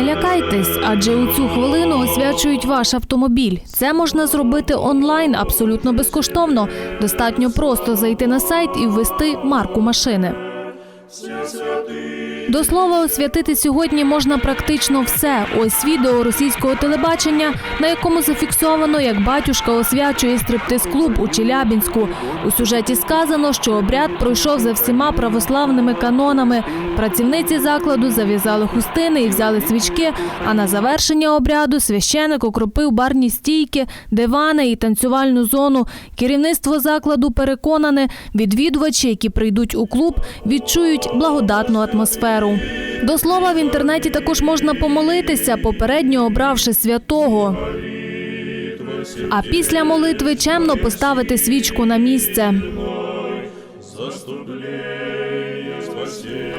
лякайтесь, адже у цю хвилину освячують ваш автомобіль. Це можна зробити онлайн абсолютно безкоштовно. Достатньо просто зайти на сайт і ввести марку машини. До слова, освятити сьогодні можна практично все. Ось відео російського телебачення, на якому зафіксовано, як батюшка освячує стриптиз-клуб у Челябінську. У сюжеті сказано, що обряд пройшов за всіма православними канонами. Працівниці закладу зав'язали хустини і взяли свічки. А на завершення обряду священик окропив барні стійки, дивани і танцювальну зону. Керівництво закладу переконане, відвідувачі, які прийдуть у клуб, відчують благодатну атмосферу. До слова, в інтернеті також можна помолитися, попередньо обравши святого. А після молитви чемно поставити свічку на місце.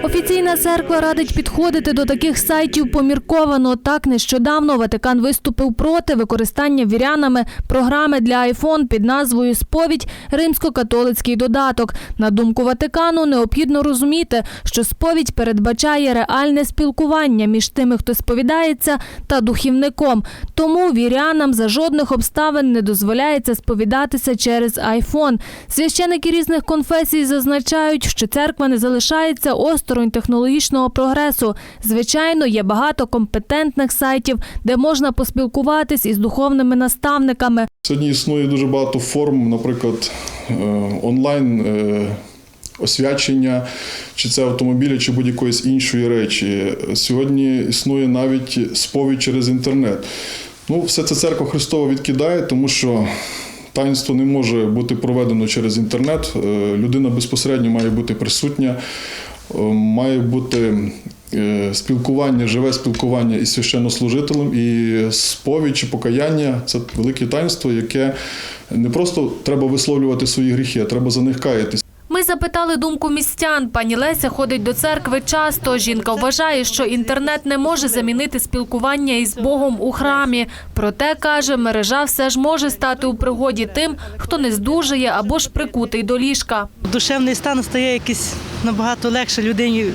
Офіційна церква радить підходити до таких сайтів помірковано. Так нещодавно Ватикан виступив проти використання вірянами програми для iPhone під назвою Сповідь Римсько-католицький додаток. На думку Ватикану, необхідно розуміти, що сповідь передбачає реальне спілкування між тими, хто сповідається, та духівником. Тому вірянам за жодних обставин не дозволяється сповідатися через iPhone. Священики різних конфесій зазначають, що церква не залишається осторонь технологічного прогресу. Звичайно, є багато компетентних сайтів, де можна поспілкуватись із духовними наставниками. Сьогодні існує дуже багато форм, наприклад, е, онлайн е, освячення, чи це автомобіля, чи будь-якоїсь іншої речі. Сьогодні існує навіть сповідь через інтернет. Ну, все це церква Христова відкидає, тому що таїнство не може бути проведено через інтернет. Е, Людина безпосередньо має бути присутня, е, має бути е, спілкування, живе спілкування із священнослужителем, і сповідь чи покаяння це велике таїнство, яке не просто треба висловлювати свої гріхи, а треба за них каятись. Запитали думку містян. Пані Леся ходить до церкви часто. Жінка вважає, що інтернет не може замінити спілкування із Богом у храмі. Проте каже, мережа все ж може стати у пригоді тим, хто не здужає або ж прикутий до ліжка. душевний стан стає якийсь набагато легше людині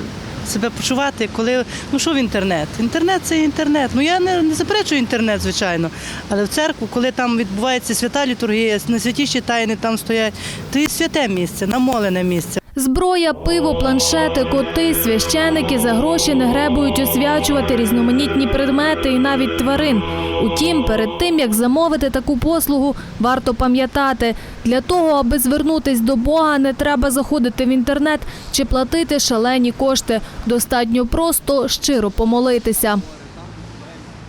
себе почувати, коли ну що в інтернет? Інтернет це інтернет. Ну я не, не заперечую інтернет, звичайно. Але в церкву, коли там відбувається свята літургія, найсвятіші тайни там стоять, то і святе місце, намолене місце. Зброя, пиво, планшети, коти, священики за гроші не гребують освячувати різноманітні предмети і навіть тварин. Утім, перед тим як замовити таку послугу, варто пам'ятати, для того, аби звернутись до Бога, не треба заходити в інтернет чи платити шалені кошти. Достатньо просто щиро помолитися.